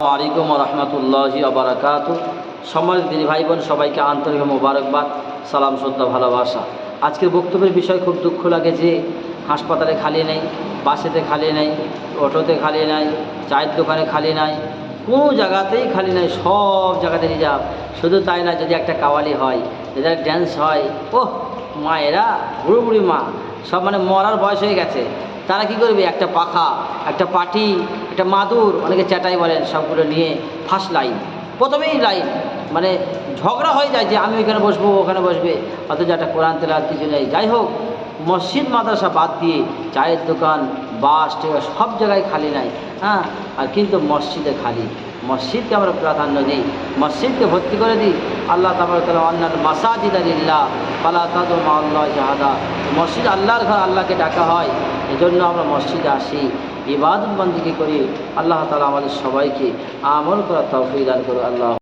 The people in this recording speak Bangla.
আলাইকুম রহমতুল্লাহ আবরাকাত সম্মানিত দিনী ভাই বোন সবাইকে আন্তরিক মোবারকবাদ, সালাম, শ্রদ্ধা, ভালোবাসা। আজকের বক্তব্যের বিষয়, খুব দুঃখ লাগে যে হাসপাতালে খালি নেই, বাসেতে খালি নেই, অটোতে খালি নাই, চায়ের দোকানে খালি নাই, কোনো জায়গাতেই খালি নাই, সব জায়গাতে রিজার্ভ শুধু তাই না, যদি একটা কাওয়ালি হয়, যদি ড্যান্স হয়, ওহ, মায়েরা, বুড়ো বুড়ি মা, সব মানে মরার বয়স হয়ে গেছে। তারা কি করবে? একটা পাখা, একটা পাটি একটা মাদুর, অনেকে চ্যাটাই বলেন, সবগুলো নিয়ে ফার্স্ট লাইন প্রথমেই লাইন মানে ঝগড়া হয়ে যায় যে আমি ওইখানে বসবো ওখানে বসবে, অথচ একটা কোরআন তেলার কিছু নেই। যাই হোক, মসজিদ, মাদ্রাসা বাদ দিয়ে চায়ের দোকান বাস ট্রেন সব জায়গায় খালি নাই। হ্যাঁ আর কিন্তু মসজিদে খালি। মসজিদকে আমরা প্রাধান্য দিই। মসজিদকে ভর্তি করে দিই। আল্লাহ তাবার তালা অন্যান্য মাসাজিদ আলিল্লাহ পালা তাদ আল্লাহ জাহাদা। মসজিদ আল্লাহর ঘর, আল্লাহকে ডাকা হয়। এজন্য আমরা মসজিদে আসি। ইবাদত বন্দিকে করি আল্লাহ তালা আমাদের সবাইকে আমল করা তৌফিক দান করো আল্লাহ